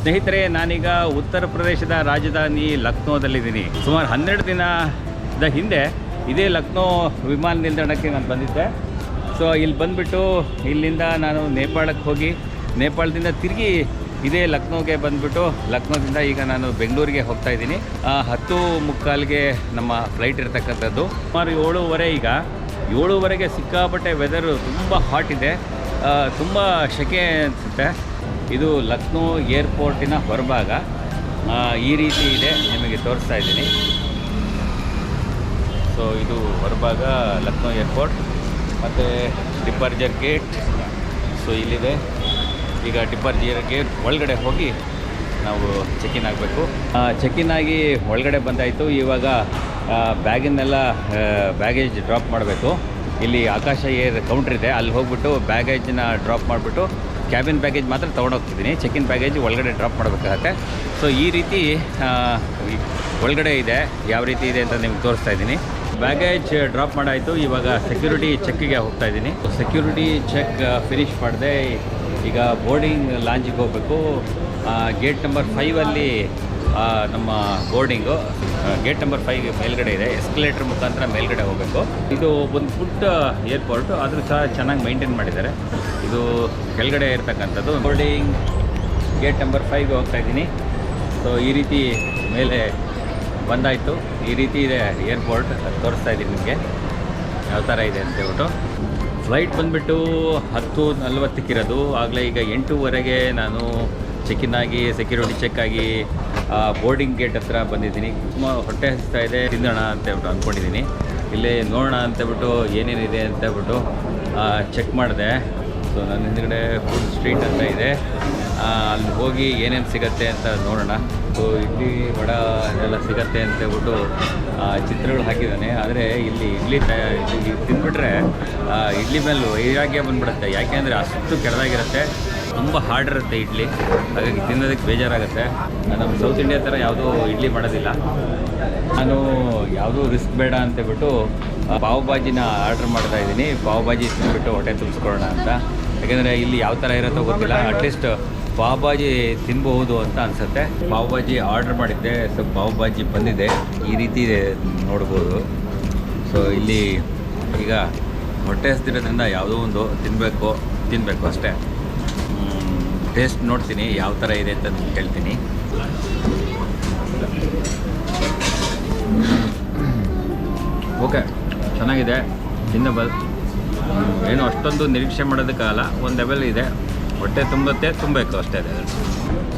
ಸ್ನೇಹಿತರೆ, ನಾನೀಗ ಉತ್ತರ ಪ್ರದೇಶದ ರಾಜಧಾನಿ ಲಕ್ನೋದಲ್ಲಿದ್ದೀನಿ. ಸುಮಾರು ಹನ್ನೆರಡು ದಿನದ ಹಿಂದೆ ಇದೇ ಲಕ್ನೋ ವಿಮಾನ ನಿಲ್ದಾಣಕ್ಕೆ ನಾನು ಬಂದಿದ್ದೆ. ಸೊ ಇಲ್ಲಿ ಬಂದುಬಿಟ್ಟು ಇಲ್ಲಿಂದ ನಾನು ನೇಪಾಳಕ್ಕೆ ಹೋಗಿ, ನೇಪಾಳದಿಂದ ತಿರುಗಿ ಇದೇ ಲಕ್ನೋಗೆ ಬಂದುಬಿಟ್ಟು, ಲಕ್ನೋದಿಂದ ಈಗ ನಾನು ಬೆಂಗಳೂರಿಗೆ ಹೋಗ್ತಾ ಇದ್ದೀನಿ. ಹತ್ತು ಮುಕ್ಕಾಲಿಗೆ ನಮ್ಮ ಫ್ಲೈಟ್ ಇರ್ತಕ್ಕಂಥದ್ದು. ಸುಮಾರು ಏಳುವರೆ ಈಗ. ಏಳುವರೆಗೆ ಸಿಕ್ಕಾಪಟ್ಟೆ ವೆದರು ತುಂಬ ಹಾಟ್ ಇದೆ. ತುಂಬ ಸೆಕೆ ಅನಿಸುತ್ತೆ. ಇದು ಲಕ್ನೋ ಏರ್ಪೋರ್ಟಿನ ಹೊರಭಾಗ. ಈ ರೀತಿ ಇದೆ, ನಿಮಗೆ ತೋರಿಸ್ತಾ ಇದ್ದೀನಿ. ಸೊ ಇದು ಹೊರಭಾಗ ಲಕ್ನೋ ಏರ್ಪೋರ್ಟ್. ಮತ್ತು ಡಿಪಾರ್ಜರ್ ಗೇಟ್ ಸೊ ಇಲ್ಲಿದೆ. ಈಗ ಡಿಪಾರ್ಜರ್ ಗೇಟ್ ಒಳಗಡೆ ಹೋಗಿ ನಾವು ಚೆಕ್-ಇನ್ ಆಗಬೇಕು. ಚೆಕ್-ಇನ್ ಆಗಿ ಒಳಗಡೆ ಬಂದಾಯಿತು. ಇವಾಗ ಬ್ಯಾಗಿನ್ನೆಲ್ಲ ಬ್ಯಾಗೇಜ್ ಡ್ರಾಪ್ ಮಾಡಬೇಕು. ಇಲ್ಲಿ ಆಕಾಶ ಏರ್ ಕೌಂಟ್ರ್ ಇದೆ. ಅಲ್ಲಿ ಹೋಗ್ಬಿಟ್ಟು ಬ್ಯಾಗೇಜನ್ನ ಡ್ರಾಪ್ ಮಾಡಿಬಿಟ್ಟು ಕ್ಯಾಬಿನ್ ಬ್ಯಾಗೇಜ್ ಮಾತ್ರ ತೊಗೊಂಡೋಗ್ತಿದ್ದೀನಿ. ಚೆಕ್-ಇನ್ ಬ್ಯಾಗೇಜ್ ಒಳಗಡೆ ಡ್ರಾಪ್ ಮಾಡಬೇಕಾಗತ್ತೆ. ಸೊ ಈ ರೀತಿ ಒಳಗಡೆ ಇದೆ. ಯಾವ ರೀತಿ ಇದೆ ಅಂತ ನಿಮ್ಗೆ ತೋರಿಸ್ತಾ ಇದ್ದೀನಿ. ಬ್ಯಾಗೇಜ್ ಡ್ರಾಪ್ ಮಾಡಾಯಿತು. ಇವಾಗ ಸೆಕ್ಯೂರಿಟಿ ಚೆಕ್ಕಿಗೆ ಹೋಗ್ತಾ ಇದ್ದೀನಿ. ಸೆಕ್ಯೂರಿಟಿ ಚೆಕ್ ಫಿನಿಶ್ ಮಾಡಿದೆ. ಈಗ ಬೋರ್ಡಿಂಗ್ ಲಾಂಜಿಗೆ ಹೋಗಬೇಕು. ಗೇಟ್ ನಂಬರ್ ಫೈವಲ್ಲಿ ನಮ್ಮ ಬೋರ್ಡಿಂಗು ಗೇಟ್ ನಂಬರ್ ಫೈವ್ ಮೇಲ್ಗಡೆ ಇದೆ. ಎಸ್ಕಲೇಟರ್ ಮುಖಾಂತರ ಮೇಲ್ಗಡೆ ಹೋಗಬೇಕು. ಇದು ಒಂದು ಪುಟ್ಟ ಏರ್ಪೋರ್ಟ್ ಆದರೂ ಸಹ ಚೆನ್ನಾಗಿ ಮೈಂಟೈನ್ ಮಾಡಿದ್ದಾರೆ. ಇದು ಕೆಳಗಡೆ ಇರ್ತಕ್ಕಂಥದ್ದು. ಬೋರ್ಡಿಂಗ್ ಗೇಟ್ ನಂಬರ್ ಫೈವ್ಗೆ ಹೋಗ್ತಾ ಇದ್ದೀನಿ. ಸೊ ಈ ರೀತಿ ಮೇಲೆ ಬಂದಾಯಿತು. ಈ ರೀತಿ ಇದೆ ಏರ್ಪೋರ್ಟ್ ತೋರಿಸ್ತಾ ಇದ್ದೀನಿ ನಿಮಗೆ. ಯಾವ ಥರ ಇದೆ ಅಂತ ಹೇಳ್ಬಿಟ್ಟು. ಫ್ಲೈಟ್ ಬಂದುಬಿಟ್ಟು ಹತ್ತು ನಲ್ವತ್ತಕ್ಕಿರೋದು. ಆಗಲೇ ಈಗ ಎಂಟೂವರೆಗೆ ನಾನು ಚೆಕ್-ಇನ್ ಆಗಿ ಸೆಕ್ಯೂರಿಟಿ ಚೆಕ್ ಆಗಿ ಬೋರ್ಡಿಂಗ್ ಗೇಟ್ ಹತ್ರ ಬಂದಿದ್ದೀನಿ. ತುಂಬ ಹೊಟ್ಟೆ ಹಸ್ತಾ ಇದೆ. ತಿಂದೋಣ ಅಂತ ಹೇಳ್ಬಿಟ್ಟು ಅಂದ್ಕೊಂಡಿದ್ದೀನಿ ಇಲ್ಲಿ ನೋಡೋಣ ಅಂತೇಳ್ಬಿಟ್ಟು ಏನೇನಿದೆ ಅಂತ ಹೇಳ್ಬಿಟ್ಟು ಚೆಕ್ ಮಾಡಿದೆ. ಸೊ ನನ್ನ ಹಿಂದ್ಗಡೆ ಫುಡ್ ಸ್ಟ್ರೀಟ್ ಅಂತ ಇದೆ. ಅಲ್ಲಿ ಹೋಗಿ ಏನೇನು ಸಿಗತ್ತೆ ಅಂತ ನೋಡೋಣ. ಸೊ ಇಡ್ಲಿ ವಡ ಎಲ್ಲ ಸಿಗತ್ತೆ ಅಂತ ಹೇಳ್ಬಿಟ್ಟು ಚಿತ್ರಗಳು ಹಾಕಿದ್ದಾನೆ. ಆದರೆ ಇಲ್ಲಿ ಇಡ್ಲಿ ತಿಂದ್ಬಿಟ್ರೆ ಇಡ್ಲಿ ಮೇಲೆ ವೈರಾಗ್ಯ ಬಂದ್ಬಿಡುತ್ತೆ. ಯಾಕೆಂದರೆ ಅಷ್ಟು ಕೆಳದಾಗಿರುತ್ತೆ. ತುಂಬ ಹಾರ್ಡ್ ಇರುತ್ತೆ ಇಡ್ಲಿ. ಹಾಗಾಗಿ ತಿನ್ನೋದಕ್ಕೆ ಬೇಜಾರಾಗುತ್ತೆ. ನಮ್ಮ ಸೌತ್ ಇಂಡಿಯಾ ಥರ ಯಾವುದೂ ಇಡ್ಲಿ ಮಾಡೋದಿಲ್ಲ. ನಾನು ಯಾವುದೂ ರಿಸ್ಕ್ ಬೇಡ ಅಂತೇಳ್ಬಿಟ್ಟು ಪಾವ್ ಭಾಜಿನ ಆರ್ಡ್ರ್ ಮಾಡ್ತಾ ಇದ್ದೀನಿ. ಪಾವ್ ಭಾಜಿ ತಿಂದ್ಬಿಟ್ಟು ಹೊಟ್ಟೆ ತುಂಬಿಸ್ಕೊಳ್ಳೋಣ ಅಂತ. ಯಾಕೆಂದರೆ ಇಲ್ಲಿ ಯಾವ ಥರ ಇರುತ್ತೋ ಗೊತ್ತಿಲ್ಲ. ಅಟ್ಲೀಸ್ಟ್ ಪಾವ್ ಭಾಜಿ ತಿನ್ಬಹುದು ಅಂತ ಅನಿಸುತ್ತೆ. ಪಾವ್ ಭಾಜಿ ಆರ್ಡ್ರ್ ಮಾಡಿದ್ದೆ. ಸೊ ಪಾವ್ ಭಾಜಿ ಬಂದಿದೆ. ಈ ರೀತಿ ನೋಡ್ಬೋದು. ಸೊ ಇಲ್ಲಿ ಈಗ ಹೊಟ್ಟೆ ಹಸ್ತಿರೋದ್ರಿಂದ ಯಾವುದೋ ಒಂದು ತಿನ್ನಬೇಕು ತಿನ್ನಬೇಕು ಅಷ್ಟೇ. ಟೇಸ್ಟ್ ನೋಡ್ತೀನಿ, ಯಾವ ಥರ ಇದೆ ಅಂತ ಹೇಳ್ತೀನಿ ಓಕೆ, ಚೆನ್ನಾಗಿದೆ. ತಿನ್ನಬಲ್ ಏನು ಅಷ್ಟೊಂದು ನಿರೀಕ್ಷೆ ಮಾಡೋದಕ್ಕಾಗಲ್ಲ ಒಂದು ಲೆವೆಲ್ ಇದೆ. ಹೊಟ್ಟೆ ತುಂಬತ್ತೆ, ತುಂಬಬೇಕು ಅಷ್ಟೇ ಇದೆ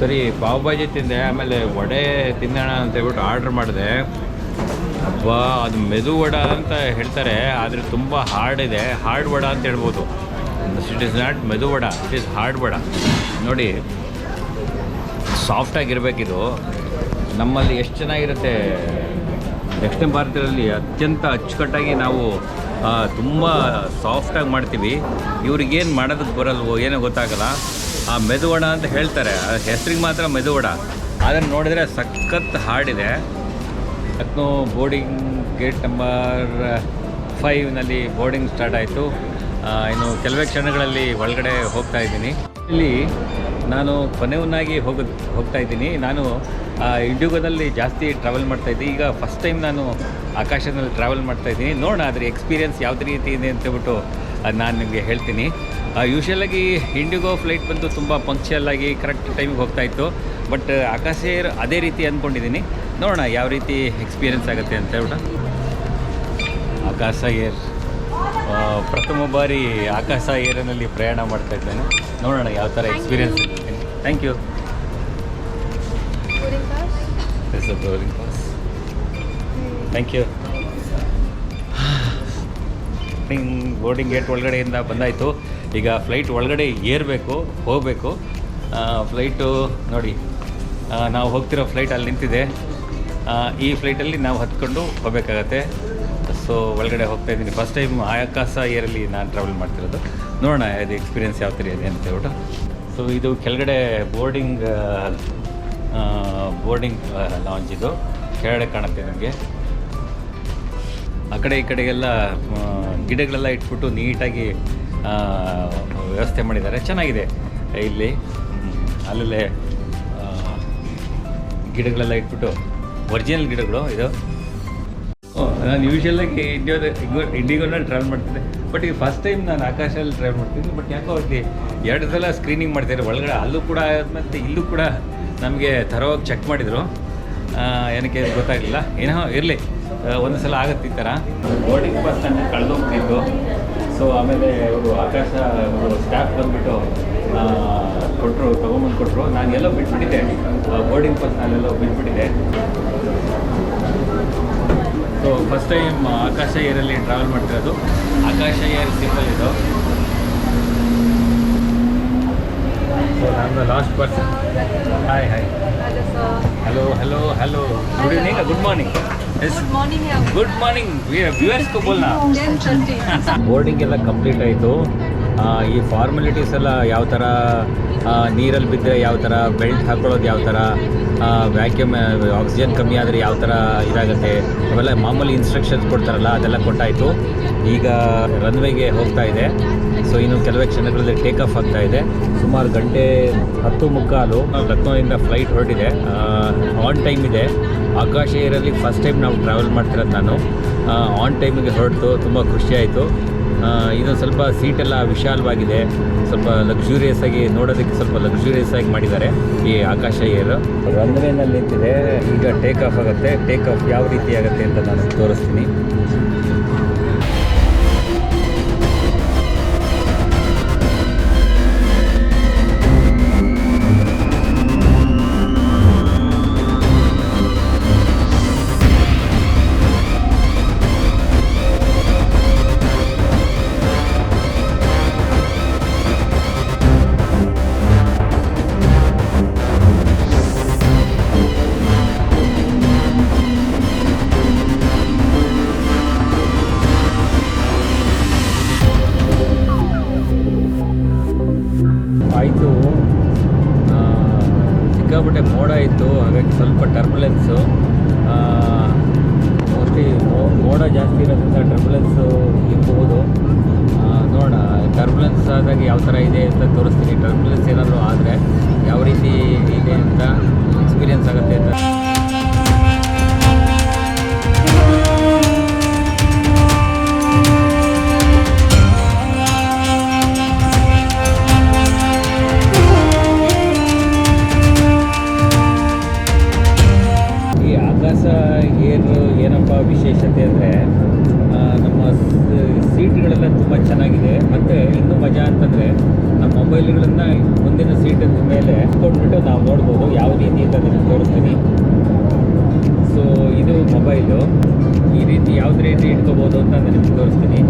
ಸರಿ, ಪಾವ್ ಭಾಜಿ ತಿಂದೆ, ಆಮೇಲೆ ವಡೆ ತಿನ್ನೋಣ ಅಂತ ಹೇಳ್ಬಿಟ್ಟು ಆರ್ಡ್ರ್ ಮಾಡಿದೆ. ಅಬ್ಬಾ, ಅದು ಮೆದು ವಡ ಅಂತ ಹೇಳ್ತಾರೆ, ಆದರೆ ತುಂಬ ಹಾರ್ಡ್ ಇದೆ. ಹಾರ್ಡ್ ವಡ ಅಂತ ಹೇಳ್ಬೋದು. ಇಟ್ ಇಸ್ ನಾಟ್ ಮೆದು vada it is hard vada ನೋಡಿ ಸಾಫ್ಟಾಗಿರಬೇಕಿದು ನಮ್ಮಲ್ಲಿ ಎಷ್ಟು ಚೆನ್ನಾಗಿರುತ್ತೆ ದಕ್ಷಿಣ ಭಾರತದಲ್ಲಿ ಅತ್ಯಂತ ಅಚ್ಚುಕಟ್ಟಾಗಿ ನಾವು ತುಂಬ ಸಾಫ್ಟಾಗಿ ಮಾಡ್ತೀವಿ. ಇವ್ರಿಗೇನು ಮಾಡೋದಕ್ಕೆ ಬರಲ್ವೋ, ಏನೋ ಗೊತ್ತಾಗಲ್ಲ. ಆ ಮೆದುವಡ ಅಂತ ಹೇಳ್ತಾರೆ. ಆ ಹೆಸ್ರಿಗೆ ಮಾತ್ರ ಮೆದುವಡ. ಅದನ್ನು ನೋಡಿದರೆ ಸಖತ್ ಹಾರ್ಡಿದೆ ಲಕ್ನೋ ಬೋರ್ಡಿಂಗ್ ಗೇಟ್ ನಂಬರ್ ಫೈವ್ನಲ್ಲಿ ಬೋರ್ಡಿಂಗ್ ಸ್ಟಾರ್ಟ್ ಆಯಿತು. ಇನ್ನು ಕೆಲವೇ ಕ್ಷಣಗಳಲ್ಲಿ ಒಳಗಡೆ ಹೋಗ್ತಾ ಇದ್ದೀನಿ. ಇಲ್ಲಿ ನಾನು ಕೊನೆಯವನ್ನಾಗಿ ಹೋಗ ಹೋಗ್ತಾ ಇದ್ದೀನಿ. ನಾನು ಇಂಡಿಗೋದಲ್ಲಿ ಜಾಸ್ತಿ ಟ್ರಾವೆಲ್ ಮಾಡ್ತಾ ಇದ್ದೀನಿ ಈಗ ಫಸ್ಟ್ ಟೈಮ್ ನಾನು ಆಕಾಶದಲ್ಲಿ ಟ್ರಾವೆಲ್ ಮಾಡ್ತಾ ಇದ್ದೀನಿ. ನೋಡೋಣ, ಅದ್ರ ಎಕ್ಸ್ಪೀರಿಯನ್ಸ್ ಯಾವ ರೀತಿ ಇದೆ ಅಂತ ಹೇಳ್ಬಿಟ್ಟು, ಅದು ನಾನು ನಿಮಗೆ ಹೇಳ್ತೀನಿ. ಯೂಶ್ವಲಾಗಿ ಇಂಡಿಗೋ ಫ್ಲೈಟ್ ಬಂದು ತುಂಬ ಪಂಕ್ಚುಯಲ್ ಆಗಿ ಕರೆಕ್ಟ್ ಟೈಮಿಗೆ ಹೋಗ್ತಾ ಇತ್ತು. ಬಟ್ ಆಕಾಶ ಅದೇ ರೀತಿ ಅಂದ್ಕೊಂಡಿದ್ದೀನಿ ನೋಡೋಣ, ಯಾವ ರೀತಿ ಎಕ್ಸ್ಪೀರಿಯನ್ಸ್ ಆಗುತ್ತೆ ಅಂತ ಹೇಳ್ಬಿಟ್ಟು. ಆಕಾಶ ಏರ್. ಪ್ರಥಮ ಬಾರಿ ಆಕಾಶ ಏರಿನಲ್ಲಿ ಪ್ರಯಾಣ ಮಾಡ್ತಾ ಇದ್ದೇನೆ. ನೋಡೋಣ ಯಾವ ಥರ experience. Thank you thank you boarding gate ಒಳಗಡೆಯಿಂದ ಬಂದಾಯಿತು. ಈಗ ಫ್ಲೈಟ್ ಒಳಗಡೆ ಏರಬೇಕು ಹೋಗಬೇಕು. ಫ್ಲೈಟು ನೋಡಿ ನಾವು ಹೋಗ್ತಿರೋ ಫ್ಲೈಟ್ ಅಲ್ಲಿ ನಿಂತಿದೆ. ಈ ಫ್ಲೈಟಲ್ಲಿ ನಾವು ಹತ್ಕೊಂಡು ಹೋಗಬೇಕಾಗತ್ತೆ. ಸೊ ಒಳಗಡೆ ಹೋಗ್ತಾ ಇದ್ದೀನಿ. ಫಸ್ಟ್ ಟೈಮ್ ಆಕಾಶ ಇಯರಲ್ಲಿ ನಾನು ಟ್ರಾವೆಲ್ ಮಾಡ್ತಿರೋದು. ನೋಡೋಣ, ಇದು ಎಕ್ಸ್ಪೀರಿಯನ್ಸ್ ಯಾವ ಥರ ಇದೆ ಅಂತ ಹೇಳ್ಬಿಟ್ಟು. ಸೊ ಇದು ಕೆಳಗಡೆ ಬೋರ್ಡಿಂಗ್ ಬೋರ್ಡಿಂಗ್ ಲಾಂಚ್ ಇದು. ಕೆಳಗಡೆ ಕಾಣುತ್ತೆ ನನಗೆ ಆ ಕಡೆ ಈ ಕಡೆಗೆಲ್ಲ ಗಿಡಗಳೆಲ್ಲ ಇಟ್ಬಿಟ್ಟು ನೀಟಾಗಿ ವ್ಯವಸ್ಥೆ ಮಾಡಿದ್ದಾರೆ. ಚೆನ್ನಾಗಿದೆ ಇಲ್ಲಿ. ಅಲ್ಲಲ್ಲೇ ಗಿಡಗಳೆಲ್ಲ ಇಟ್ಬಿಟ್ಟು ಒರಿಜಿನಲ್ ಗಿಡಗಳು ಇದು. ನಾನು ಯೂಶ್ವಲಾಗಿ ಇಂಡಿಯೋದ ಇಂಡಿಗೋನ ಟ್ರಾವೆಲ್ ಮಾಡ್ತಿದ್ದೆ. ಬಟ್ ಈಗ ಫಸ್ಟ್ ಟೈಮ್ ನಾನು ಆಕಾಶಲ್ಲಿ ಟ್ರಾವೆಲ್ ಮಾಡ್ತಿದ್ದೆ. ಬಟ್ ಯಾಕೋ ಅವ್ರಿಗೆ ಎರಡು ಸಲ ಸ್ಕ್ರೀನಿಂಗ್ ಮಾಡ್ತಿದ್ದಾರೆ ಒಳಗಡೆ ಅಲ್ಲೂ ಕೂಡ ಮತ್ತು ಇಲ್ಲೂ ಕೂಡ ನಮಗೆ ಥರವಾಗಿ ಚೆಕ್ ಮಾಡಿದರು. ಏನಕ್ಕೆ ಗೊತ್ತಾಗಲಿಲ್ಲ. ಏನೋ ಇರಲಿ. ಒಂದು ಸಲ ಆಗುತ್ತೆ ಈ ಥರ ಬೋರ್ಡಿಂಗ್ ಪಾಸ್ ನನಗೆ ಕಳೆದೋಗ್ತಿದ್ದು ಸೊ ಆಮೇಲೆ ಇವರು ಆಕಾಶ, ಇವರು ಸ್ಟಾಫ್ ಬಂದುಬಿಟ್ಟು ಕೊಟ್ಟರು ತೊಗೊಂಬಂದು ಕೊಟ್ಟರು ನಾನು ಎಲ್ಲೋ ಬಿಟ್ಬಿಟ್ಟಿದ್ದೆ ಬೋರ್ಡಿಂಗ್ ಪಾಸ್ ನಾನೆಲ್ಲೋ ಬಿಟ್ಬಿಟ್ಟಿದ್ದೆ. ಸೊ ಫಸ್ಟ್ ಟೈಮ್ ಆಕಾಶ ಏರಲ್ಲಿ ಟ್ರಾವೆಲ್ ಮಾಡ್ತಿರೋದು. ಆಕಾಶ ಏರ್ ಸಿಂಪಲ್ ಇದು. ಸೊ ನಾನು last person hi hi. Hello hello hello good evening good morning yes. Good morning viewers ಬೋಲ್ನಾ 10:30. Boarding ಎಲ್ಲ ಕಂಪ್ಲೀಟ್ ಆಯಿತು. ಈ ಫಾರ್ಮಾಲಿಟೀಸ್ ಎಲ್ಲ ಯಾವ ಥರ ನೀರಲ್ಲಿ ಬಿದ್ದರೆ ಯಾವ ಥರ ಬೆಲ್ಟ್ ಹಾಕೊಳ್ಳೋದು ಯಾವ ಥರ ವ್ಯಾಕ್ಯೂಮ್ ಆಕ್ಸಿಜನ್ ಕಮ್ಮಿ ಆದರೆ ಯಾವ ಥರ ಇದಾಗುತ್ತೆ? ಅವೆಲ್ಲ ಮಾಮೂಲಿ ಇನ್ಸ್ಟ್ರಕ್ಷನ್ಸ್ ಕೊಡ್ತಾರಲ್ಲ, ಅದೆಲ್ಲ ಕೊಟ್ಟಾಯಿತು. ಈಗ ರನ್ವೇಗೆ ಹೋಗ್ತಾ ಇದೆ. ಸೊ ಇನ್ನು ಕೆಲವೇ ಕ್ಷಣಗಳಲ್ಲಿ ಟೇಕ್ ಆಫ್ ಆಗ್ತಾ ಇದೆ. ಸುಮಾರು ಗಂಟೆ ಹತ್ತು ಮುಕ್ಕಾಲು ಲಕ್ನೋದಿಂದ ಫ್ಲೈಟ್ ಹೊರಟಿದೆ. ಆನ್ ಟೈಮ್ ಇದೆ. ಆಕಾಶ ಏರಲ್ಲಿ ಫಸ್ಟ್ ಟೈಮ್ ನಾವು ಟ್ರಾವೆಲ್ ಮಾಡ್ತಿರೋದು ನಾನು. ಆನ್ ಟೈಮಿಗೆ ಹೊರಟು, ತುಂಬ ಖುಷಿಯಾಯಿತು ಇದು ಸ್ವಲ್ಪ ಸೀಟೆಲ್ಲ ವಿಶಾಲವಾಗಿದೆ. ಸ್ವಲ್ಪ ಲಕ್ಸುರಿಯಸ್ ಆಗಿ ನೋಡೋದಕ್ಕೆ ಸ್ವಲ್ಪ ಲಕ್ಸುರಿಯಸ್ ಆಗಿ ಮಾಡಿದ್ದಾರೆ ಈ ಆಕಾಶ ಏರ್. ರನ್ವೇನಲ್ಲಿ ನಿಂತಿದೆ. ಈಗ ಟೇಕ್ ಆಫ್ ಆಗುತ್ತೆ. ಟೇಕ್ ಆಫ್ ಯಾವ ರೀತಿ ಆಗುತ್ತೆ ಅಂತ ನಾನು ತೋರಿಸ್ತೀನಿ. ಮೋಡ ಇತ್ತು, ಹಾಗಾಗಿ ಸ್ವಲ್ಪ ಟರ್ಬುಲೆನ್ಸು ಮೋಸ್ಟ್ಲಿ ಮೋಡ ಜಾಸ್ತಿ ಇರೋದ್ರಿಂದ ಟರ್ಬುಲೆನ್ಸು ಇರ್ಬೋದು. ನೋಡೋಣ ಟರ್ಬುಲೆನ್ಸ್ ಆದಾಗ ಯಾವ ಥರ ಇದೆ ಅಂತ ತೋರಿಸ್ತೀನಿ. ಟರ್ಬುಲೆನ್ಸ್ ಏನಾದರೂ ಆದರೆ ಯಾವ ರೀತಿ ಇದೆ ಅಂತ ಎಕ್ಸ್ಪೀರಿಯನ್ಸ್ ಆಗುತ್ತೆ ಅಂತ. ಆಕಾಶ ಏನು, ಏನಪ್ಪ ವಿಶೇಷತೆ ಅಂದರೆ ನಮ್ಮ ಸೀಟ್ಗಳೆಲ್ಲ ತುಂಬ ಚೆನ್ನಾಗಿದೆ. ಮತ್ತು ಇನ್ನೂ ಮಜಾ ಅಂತಂದರೆ, ನಮ್ಮ ಮೊಬೈಲ್ಗಳನ್ನು ಮುಂದಿನ ಸೀಟಿನ ಮೇಲೆ ಕೊಟ್ಬಿಟ್ಟು ನಾವು ನೋಡ್ಬೋದು. ಯಾವ ರೀತಿ ಅಂತ ತೋರಿಸ್ತೀನಿ. ಸೊ ಇದು ಮೊಬೈಲು. ಈ ರೀತಿ ಯಾವ್ದು ರೀತಿ ಇಟ್ಕೋಬೋದು ಅಂತ ನಾನು ನಿಮಗೆ ತೋರಿಸ್ತೀನಿ.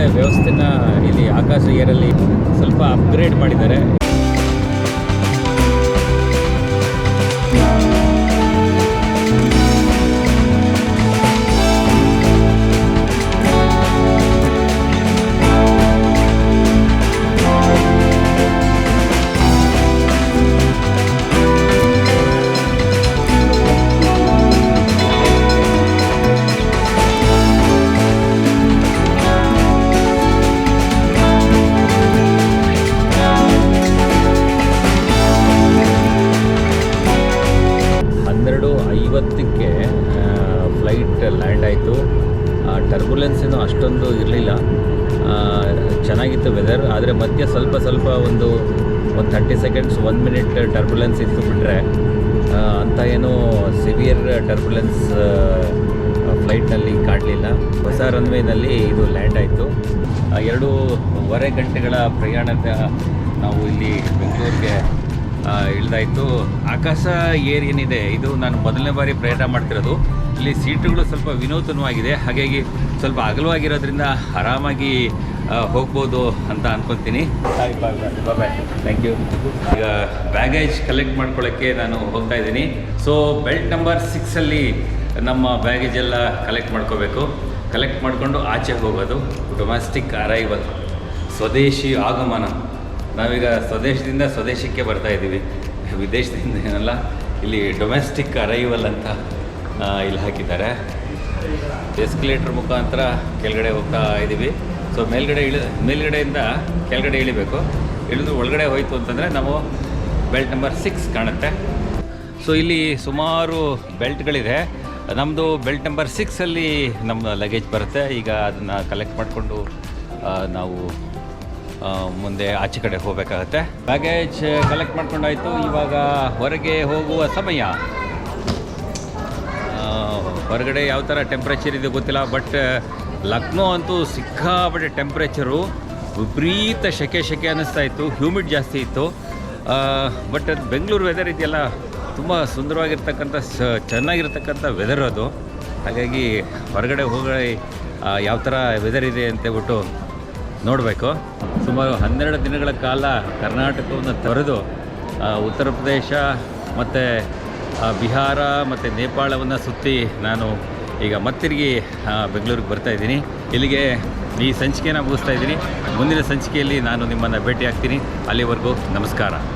ಒಳ್ಳೆಯ ವ್ಯವಸ್ಥೆನ ಇಲ್ಲಿ ಆಕಾಶ ಏರಲ್ಲಿ ಸ್ವಲ್ಪ ಅಪ್ಗ್ರೇಡ್ ಮಾಡಿದ್ದಾರೆ. ಟರ್ಬುಲೆನ್ಸ್ ಏನೂ ಅಷ್ಟೊಂದು ಇರಲಿಲ್ಲ. ಚೆನ್ನಾಗಿತ್ತು ವೆದರ್, ಆದರೆ ಮಧ್ಯೆ ಸ್ವಲ್ಪ ಸ್ವಲ್ಪ ಒಂದು ಒಂದು thirty seconds one minute turbulence ಇತ್ತು ಬಿಟ್ಟರೆ ಅಂತ ಏನೂ ಸಿವಿಯರ್ ಟರ್ಬುಲೆನ್ಸ್ ಫ್ಲೈಟ್ನಲ್ಲಿ ಕಾಡಲಿಲ್ಲ ಹೊಸ ರನ್ವೇನಲ್ಲಿ ಇದು ಲ್ಯಾಂಡ್ ಆಯಿತು. ಎರಡೂವರೆ ಗಂಟೆಗಳ ಪ್ರಯಾಣದ ನಾವು ಇಲ್ಲಿ ಬೆಂಗಳೂರಿಗೆ ಇಳ್ದಾಯ್ತು. ಆಕಾಶ ಏರ್ ಏನಿದೆ, ಇದು ನಾನು ಮೊದಲನೇ ಬಾರಿ ಪ್ರಯಾಣ ಮಾಡ್ತಿರೋದು. ಇಲ್ಲಿ ಸೀಟುಗಳು ಸ್ವಲ್ಪ ವಿನೂತನವಾಗಿದೆ. ಹಾಗಾಗಿ ಸ್ವಲ್ಪ ಅಗಲವಾಗಿರೋದ್ರಿಂದ ಆರಾಮಾಗಿ ಹೋಗ್ಬೋದು ಅಂತ ಅನ್ಕೊತೀನಿ. Bye bye bye bye thank you ಈಗ ಬ್ಯಾಗೇಜ್ ಕಲೆಕ್ಟ್ ಮಾಡ್ಕೊಳ್ಳೋಕ್ಕೆ ನಾನು ಹೋಗ್ತಾ ಇದ್ದೀನಿ. ಸೊ ಬೆಲ್ಟ್ ನಂಬರ್ ಸಿಕ್ಸಲ್ಲಿ ನಮ್ಮ ಬ್ಯಾಗೇಜ್ ಎಲ್ಲ ಕಲೆಕ್ಟ್ ಮಾಡ್ಕೋಬೇಕು. ಕಲೆಕ್ಟ್ ಮಾಡಿಕೊಂಡು ಆಚೆ ಹೋಗೋದು. ಡೊಮೆಸ್ಟಿಕ್ ಅರೈವಲ್ ಸ್ವದೇಶಿ ಆಗಮನ. ನಾವೀಗ ಸ್ವದೇಶದಿಂದ ಸ್ವದೇಶಕ್ಕೆ ಬರ್ತಾ ಇದ್ದೀವಿ. ವಿದೇಶದಿಂದ ಏನಲ್ಲ ಇಲ್ಲಿ ಡೊಮೆಸ್ಟಿಕ್ ಅರೈವಲ್ ಅಂತ. ಇಲ್ಲಿ ಹಾಕಿದ್ದಾರೆ. ಎಸ್ಕಲೇಟ್ರ್ ಮುಖಾಂತರ ಕೆಳಗಡೆ ಹೋಗ್ತಾ ಇದ್ದೀವಿ ಸೊ ಮೇಲ್ಗಡೆ ಇಳಿ, ಮೇಲ್ಗಡೆಯಿಂದ ಕೆಳಗಡೆ ಇಳಿಬೇಕು. ಇಳಿದು ಒಳಗಡೆ ಹೋಯಿತು ಅಂತಂದರೆ ನಾವು ಬೆಲ್ಟ್ ನಂಬರ್ ಸಿಕ್ಸ್ ಕಾಣುತ್ತೆ. ಸೊ ಇಲ್ಲಿ ಸುಮಾರು ಬೆಲ್ಟ್ಗಳಿದೆ. ನಮ್ಮದು ಬೆಲ್ಟ್ ನಂಬರ್ ಸಿಕ್ಸಲ್ಲಿ ನಮ್ಮ ಲಗೇಜ್ ಬರುತ್ತೆ. ಈಗ ಅದನ್ನು ಕಲೆಕ್ಟ್ ಮಾಡಿಕೊಂಡು ನಾವು ಮುಂದೆ ಆಚೆ ಕಡೆ ಹೋಗಬೇಕಾಗತ್ತೆ. ಬ್ಯಾಗೇಜ್ ಕಲೆಕ್ಟ್ ಮಾಡ್ಕೊಂಡಾಯಿತು. ಇವಾಗ ಹೊರಗೆ ಹೋಗುವ ಸಮಯ ಹೊರಗಡೆ ಯಾವ ಥರ ಟೆಂಪ್ರೇಚರ್ ಇದೆ ಗೊತ್ತಿಲ್ಲ ಬಟ್ ಲಕ್ನೋ ಅಂತೂ ಸಿಕ್ಕಾಪಟ್ಟೆ ಟೆಂಪ್ರೇಚರು ವಿಪರೀತ ಶೆಕೆ ಶೆಕೆ ಅನ್ನಿಸ್ತಾ ಇತ್ತು ಹ್ಯೂಮಿಡ್ ಜಾಸ್ತಿ ಇತ್ತು. ಬಟ್ ಅದು ಬೆಂಗಳೂರು ವೆದರ್ ಇದೆಯಲ್ಲ, ತುಂಬ ಸುಂದರವಾಗಿರ್ತಕ್ಕಂಥ, ಸ, ಚೆನ್ನಾಗಿರ್ತಕ್ಕಂಥ ವೆದರ್ ಅದು. ಹಾಗಾಗಿ ಹೊರಗಡೆ ಹೋಗಿ ಯಾವ ಥರ ವೆದರ್ ಇದೆ ಅಂತೇಳ್ಬಿಟ್ಟು ನೋಡಬೇಕು. ಸುಮಾರು ಹನ್ನೆರಡು ದಿನಗಳ ಕಾಲ ಕರ್ನಾಟಕವನ್ನು ತೊರೆದು ಉತ್ತರ ಪ್ರದೇಶ ಮತ್ತು ಬಿಹಾರ ಮತ್ತು ನೇಪಾಳವನ್ನು ಸುತ್ತಿ ನಾನು ಈಗ ಮತ್ತಿರುಗಿ ಬೆಂಗಳೂರಿಗೆ ಬರ್ತಾ ಇದ್ದೀನಿ. ಇಲ್ಲಿಗೆ ಈ ಸಂಚಿಕೆನ ಮುಗಿಸ್ತಾ ಇದ್ದೀನಿ. ಮುಂದಿನ ಸಂಚಿಕೆಯಲ್ಲಿ ನಾನು ನಿಮ್ಮನ್ನು ಭೇಟಿ ಆಗ್ತೀನಿ ಅಲ್ಲಿವರೆಗೂ ನಮಸ್ಕಾರ.